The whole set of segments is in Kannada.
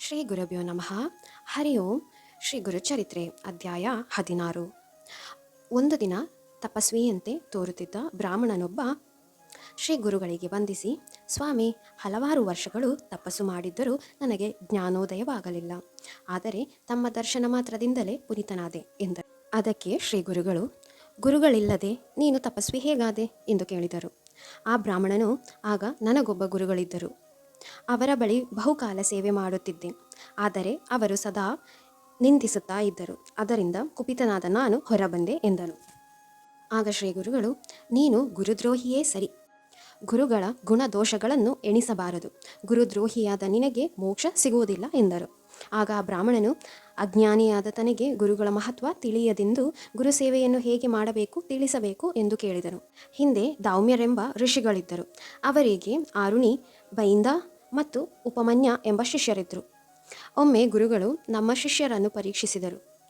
ಶ್ರೀ ಗುರುಭ್ಯೋ ನಮಃ. ಹರಿ ಓಂ. ಶ್ರೀ ಗುರುಚರಿತ್ರೆ ಅಧ್ಯಾಯ ಹದಿನಾರು. ಒಂದು ದಿನ ತಪಸ್ವಿಯಂತೆ ತೋರುತ್ತಿದ್ದ ಬ್ರಾಹ್ಮಣನೊಬ್ಬ ಶ್ರೀ ಗುರುಗಳಿಗೆ ವಂದಿಸಿ, ಸ್ವಾಮಿ, ಹಲವಾರು ವರ್ಷಗಳು ತಪಸ್ಸು ಮಾಡಿದ್ದರೂ ನನಗೆ ಜ್ಞಾನೋದಯವಾಗಲಿಲ್ಲ. ಆದರೆ ತಮ್ಮ ದರ್ಶನ ಮಾತ್ರದಿಂದಲೇ ಪುನೀತನಾದೆ ಎಂದರು. ಅದಕ್ಕೆ ಶ್ರೀ ಗುರುಗಳು ಗುರುಗಳಿಲ್ಲದೆ ನೀನು ತಪಸ್ವಿ ಹೇಗಾದೆ? ಎಂದು ಕೇಳಿದರು. ಆ ಬ್ರಾಹ್ಮಣನು, ಆಗ ನನಗೊಬ್ಬ ಗುರುಗಳಿದ್ದರು. ಅವರ ಬಳಿ ಬಹುಕಾಲ ಸೇವೆ ಮಾಡುತ್ತಿದ್ದೆ. ಆದರೆ ಅವರು ಸದಾ ನಿಂದಿಸುತ್ತಾ ಇದ್ದರು. ಅದರಿಂದ ಕುಪಿತನಾದ ನಾನು ಹೊರಬಂದೆ ಎಂದನು. ಆಗ ಶ್ರೀ ಗುರುಗಳು, ನೀನು ಗುರುದ್ರೋಹಿಯೇ ಸರಿ. ಗುರುಗಳ ಗುಣದೋಷಗಳನ್ನು ಎಣಿಸಬಾರದು. ಗುರುದ್ರೋಹಿಯಾದ ನಿನಗೆ ಮೋಕ್ಷ ಸಿಗುವುದಿಲ್ಲ ಎಂದರು. ಆಗ ಆ ಬ್ರಾಹ್ಮಣನು, ಅಜ್ಞಾನಿಯಾದ ತನಗೆ ಗುರುಗಳ ಮಹತ್ವ ತಿಳಿಯದೆಂದು ಗುರು ಸೇವೆಯನ್ನು ಹೇಗೆ ಮಾಡಬೇಕು, ತಿಳಿಸಬೇಕು ಎಂದು ಕೇಳಿದನು. ಹಿಂದೆ ದೌಮ್ಯರೆಂಬ ಋಷಿಗಳಿದ್ದರು. ಅವರಿಗೆ ಆರುಣಿ, ಬೈಂದ ಮತ್ತು ಉಪಮನ್ಯ ಎಂಬ ಶಿಷ್ಯರಿದ್ದರು. ಒಮ್ಮೆ ಗುರುಗಳು ನಮ್ಮ ಶಿಷ್ಯರನ್ನು ಪರೀಕ್ಷಿಸಿದರು.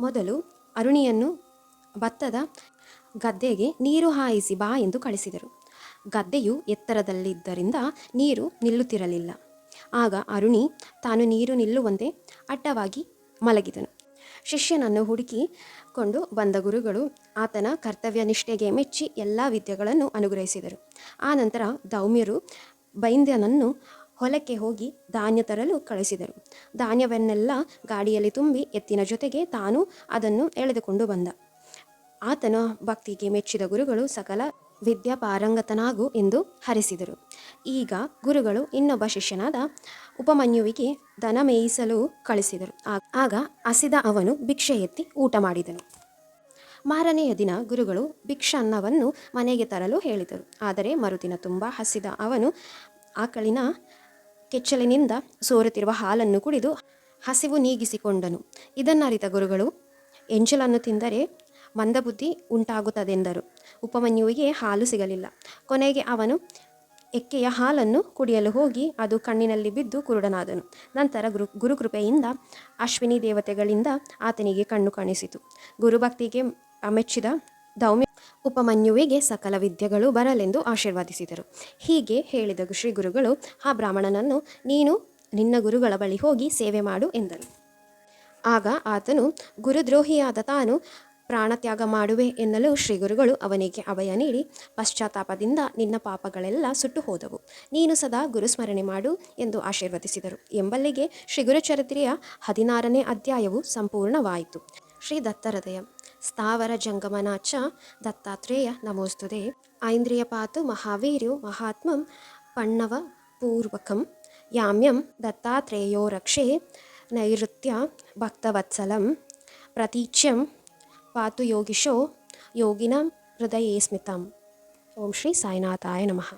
ಮೊದಲು ಅರುಣಿಯನ್ನು ಭತ್ತದ ಗದ್ದೆಗೆ ನೀರು ಹಾಯಿಸಿ ಬಾ ಎಂದು ಕಳಿಸಿದರು. ಗದ್ದೆಯು ಎತ್ತರದಲ್ಲಿದ್ದರಿಂದ ನೀರು ನಿಲ್ಲುತ್ತಿರಲಿಲ್ಲ. ಆಗ ಅರುಣಿ ತಾನು ನೀರು ನಿಲ್ಲುವಂತೆ ಅಡ್ಡವಾಗಿ ಮಲಗಿದನು. ಶಿಷ್ಯನನ್ನು ಹುಡುಕಿಕೊಂಡು ಬಂದ ಗುರುಗಳು ಆತನ ಕರ್ತವ್ಯ ನಿಷ್ಠೆಗೆ ಮೆಚ್ಚಿ ಎಲ್ಲ ವಿದ್ಯೆಗಳನ್ನು ಅನುಗ್ರಹಿಸಿದರು. ಆನಂತರ ದೌಮ್ಯರು ಬೈಂದ್ಯನನ್ನು ಹೊಲಕ್ಕೆ ಹೋಗಿ ಧಾನ್ಯ ತರಲು ಕಳಿಸಿದರು. ಧಾನ್ಯವನ್ನೆಲ್ಲ ಗಾಡಿಯಲ್ಲಿ ತುಂಬಿ ಎತ್ತಿನ ಜೊತೆಗೆ ತಾನು ಅದನ್ನು ಎಳೆದುಕೊಂಡು ಬಂದ. ಆತನ ಭಕ್ತಿಗೆ ಮೆಚ್ಚಿದ ಗುರುಗಳು ಸಕಲ ವಿದ್ಯಾ ಪಾರಂಗತನಾಗು ಎಂದು ಹರಿಸಿದರು. ಈಗ ಗುರುಗಳು ಇನ್ನೊಬ್ಬ ಶಿಷ್ಯನಾದ ಉಪಮನ್ಯುವಿಗೆ ದನ ಮೇಯಿಸಲು ಕಳಿಸಿದರು. ಆಗ ಹಸಿದ ಅವನು ಭಿಕ್ಷೆ ಎತ್ತಿ ಊಟ ಮಾಡಿದನು. ಮಾರನೆಯ ದಿನ ಗುರುಗಳು ಭಿಕ್ಷಾನ್ನವನ್ನು ಮನೆಗೆ ತರಲು ಹೇಳಿದರು. ಆದರೆ ಮರುದಿನ ತುಂಬ ಹಸಿದ ಅವನು ಆಕಳಿನ ಕೆಚ್ಚಲಿನಿಂದ ಸೋರುತ್ತಿರುವ ಹಾಲನ್ನು ಕುಡಿದು ಹಸಿವು ನೀಗಿಸಿಕೊಂಡನು. ಇದನ್ನರಿತ ಗುರುಗಳು, ಎಂಜಲನ್ನು ತಿಂದರೆ ಮಂದಬುದ್ಧಿ ಉಂಟಾಗುತ್ತದೆಂದರು. ಉಪಮನ್ಯುವಿಗೆ ಹಾಲು ಸಿಗಲಿಲ್ಲ. ಕೊನೆಗೆ ಅವನು ಎಕ್ಕೆಯ ಹಾಲನ್ನು ಕುಡಿಯಲು ಹೋಗಿ ಅದು ಕಣ್ಣಿನಲ್ಲಿ ಬಿದ್ದು ಕುರುಡನಾದನು. ನಂತರ ಗುರು, ಗುರುಕೃಪೆಯಿಂದ ಅಶ್ವಿನಿ ದೇವತೆಗಳಿಂದ ಆತನಿಗೆ ಕಣ್ಣು ಕಾಣಿಸಿತು. ಗುರುಭಕ್ತಿಗೆ ಮೆಚ್ಚಿದ ದೌಮ್ಯ ಉಪಮನ್ಯುವಿಗೆ ಸಕಲ ವಿದ್ಯೆಗಳು ಬರಲೆಂದು ಆಶೀರ್ವಾದಿಸಿದರು. ಹೀಗೆ ಹೇಳಿದ ಶ್ರೀ ಗುರುಗಳು ಆ ಬ್ರಾಹ್ಮಣನನ್ನು, ನೀನು ನಿನ್ನ ಗುರುಗಳ ಬಳಿ ಹೋಗಿ ಸೇವೆ ಮಾಡು ಎಂದನು. ಆಗ ಆತನು, ಗುರುದ್ರೋಹಿಯಾದ ತಾನು ಪ್ರಾಣತ್ಯಾಗ ಮಾಡುವೆ ಎನ್ನಲು ಶ್ರೀ ಗುರುಗಳು ಅವನಿಗೆ ಅಭಯ ನೀಡಿ, ಪಶ್ಚಾತ್ತಾಪದಿಂದ ನಿನ್ನ ಪಾಪಗಳೆಲ್ಲ ಸುಟ್ಟು ಹೋದವು ನೀನು ಸದಾ ಗುರುಸ್ಮರಣೆ ಮಾಡು ಎಂದು ಆಶೀರ್ವದಿಸಿದರು. ಎಂಬಲ್ಲಿಗೆ ಶ್ರೀ ಗುರುಚರಿತ್ರೆಯ ಹದಿನಾರನೇ ಅಧ್ಯಾಯವು ಸಂಪೂರ್ಣವಾಯಿತು. ಶ್ರೀ ದತ್ತಹೃದಯ ಸ್ಥಾವರ ಜಂಗಮನಾಚ ದತ್ತಾತ್ರೇಯ ನಮೋಸ್ತುತೆ ಐಂದ್ರಿಯಪಾತು ಮಹಾವೀರ್ಯು ಮಹಾತ್ಮಂ ಪಣ್ಣವ ಪೂರ್ವಕಂ ಯಾಮ್ಯಂ ದತ್ತಾತ್ರೇಯೋ ರಕ್ಷೆ ನೈಋತ್ಯ ಭಕ್ತವತ್ಸಲಂ ಪ್ರತೀಚ್ಯಂ ಪಾತು ಯೋಗಿಶೋ ಯೋಗಿನಾಂ ಹೃದಯೇ ಸ್ಮಿತಂ ಓಂ ಶ್ರೀ ಸಾಯಿನಾಥಾಯ ನಮಃ